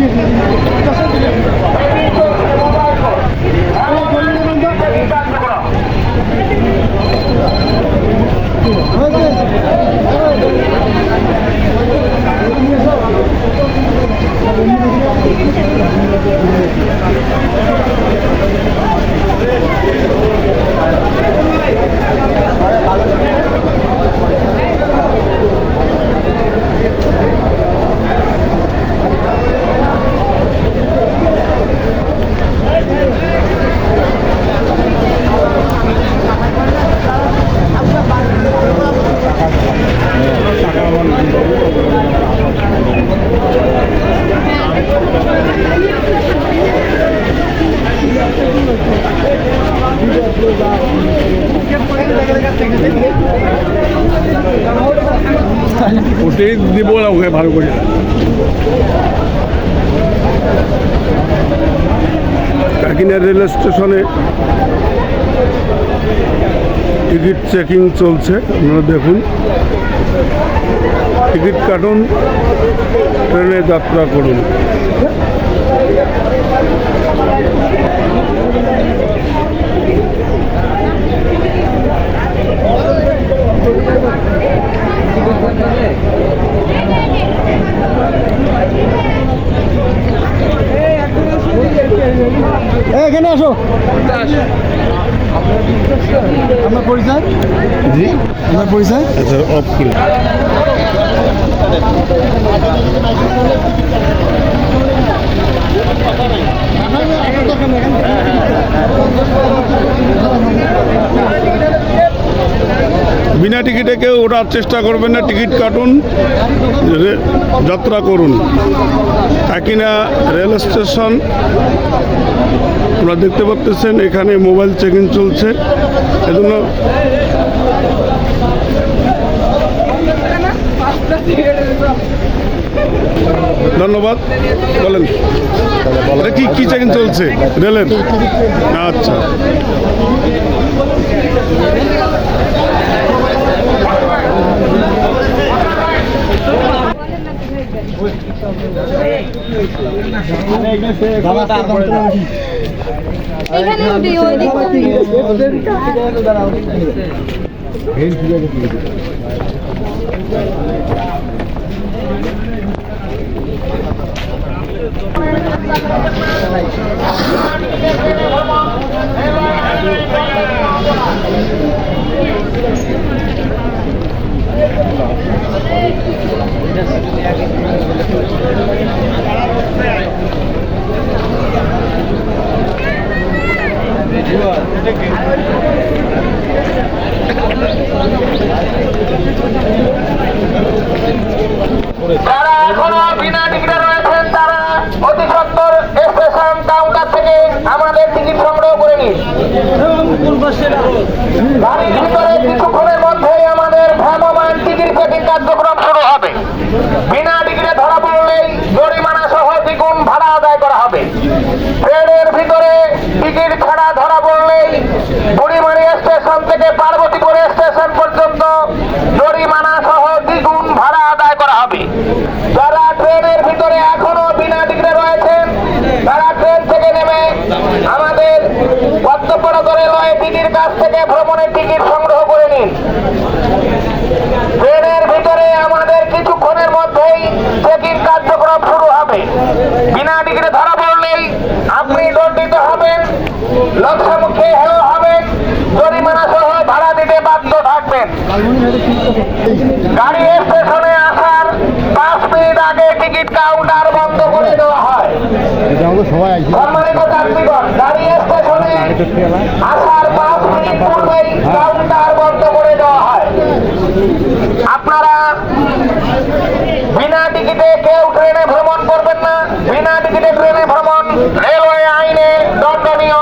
жизни. ওটাই দিব না ভালো করে। কাকিনা রেল স্টেশনে টিকিট চেকিং চলছে, আপনারা দেখুন। টিকিট কাটুন, ট্রেনে যাত্রা করুন। এখানে আসো। আপনার পরিচয়? জি। আপনার পরিচয়? আচ্ছা অফ করে বিনা টিকিটে কেউ ওঠার চেষ্টা করবেন না, টিকিট কাটুন যাত্রা করুন। একিনা রেল স্টেশন, আপনারা দেখতে পাচ্ছেন, এখানে মোবাইল চেকিং চলছে। এজন্য ধন্যবাদ। বলেন। কি কি চেকিং চলছে? রেলের? আচ্ছা। এখানে উঠি যারা এখনও বিনা টিকিটে রয়েছেন তারা অতি সত্তর স্টেশন কাউন্টার থেকে আমাদের টিকিট সংগ্রহ করে নিন। গাড়ির ভিতরে কিছুক্ষণের মধ্যেই আমাদের ভ্রাম্যমান টিকিট চেকিং কার্যক্রম শুরু হবে বিনা টিকিটে ধরা পড়লেই জরিমানা সহ দ্বিগুণ ভাড়া আদায় করা হবে ট্রেনের ভিতরে ছাড়া ধরা পড়লেই বুড়িমারি স্টেশন থেকে পার্বতীপুর স্টেশন পর্যন্ত জরিমানা সহ দ্বিগুণ ভাড়া আদায় করা হবে যারা ট্রেনের ভিতরে এখনও বিনা টিকিটে রয়েছেন তারা ট্রেন থেকে নেমে আমাদের কর্তব্যরত রেলওয়ে টিকির কাছ থেকে ভ্রমণের টিকিট সংগ্রহ করে নিন ট্রেনের ভিতরে আমাদের কিছুক্ষণের মধ্যেই চেকিং কার্যক্রম শুরু হবে বিনা টিকিটে ধরা পড়লেই আপনি দণ্ডিত হবেন লক্ষ্যমুখে হেয় হবেন জরিমানা সহ ভাড়া দিতে বাধ্য থাকবেন গাড়ি স্টেশনে আসার পাঁচ মিনিট আগে টিকিট কাউন্টার বন্ধ করে দেওয়া হয়। সম্মানিত যাত্রীগণ গাড়ি স্টেশনে আসার পাঁচ মিনিট পূর্বেই কাউন্টার বন্ধ করে দেওয়া হয়। আপনারা বিনা টিকিটে কেউ ট্রেনে ভ্রমণ করবেন না। বিনা টিকিটে ট্রেনে ভ্রমণ রেলওয়ে আইনে দণ্ডনীয়